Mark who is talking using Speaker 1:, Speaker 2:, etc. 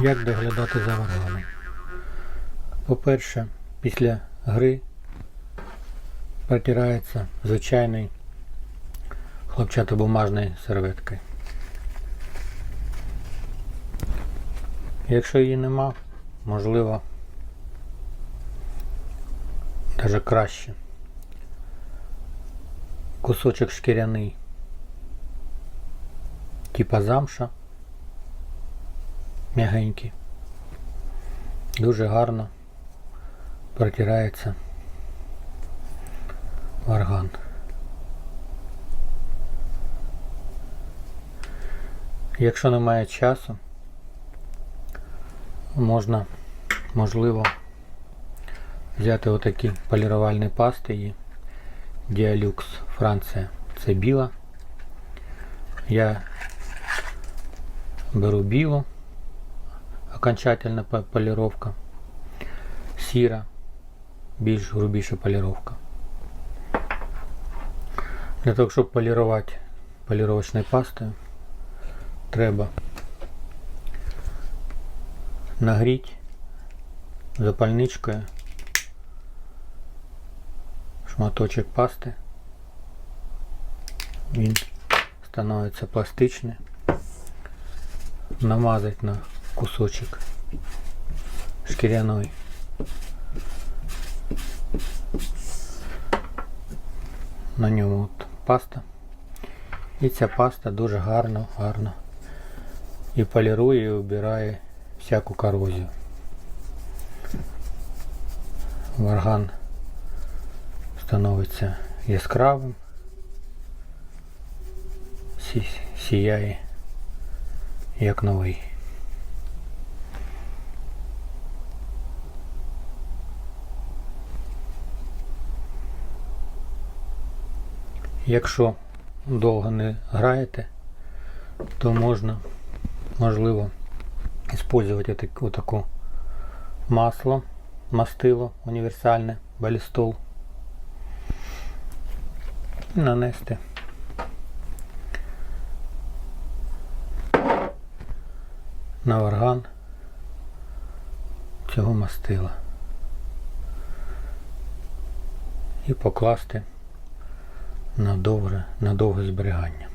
Speaker 1: Як доглядати за варганами? По-перше, після гри протирається звичайний хлопчатобумажною серветкою. Якщо її нема, можливо, навіть краще. Кусочок шкіряний, типа замша, м'ягенький. Дуже гарно протирається варган. Якщо немає часу, можна, можливо, взяти отакі полірувальні пасти і Dialux Франція. Це біла. Я беру білу, окончательна по- поліровка, сіра, більш грубіша поліровка. Для того, щоб полірувати поліровочною пастою, треба нагріти запальничкою шматочок пасти. Він становиться пластичний. Намазать на кусочок шкіряної. На ньому от паста. І ця паста дуже гарно, гарно і полірує, і убирає всяку корозію. Варган становиться яскравим, сі- сіяє як новий. Якщо довго не граєте, то можна, можливо, использовать отак- отаку масло, мастило універсальне, балістол. І нанести. На орган цього мастила. І покласти на довге, на довге зберігання.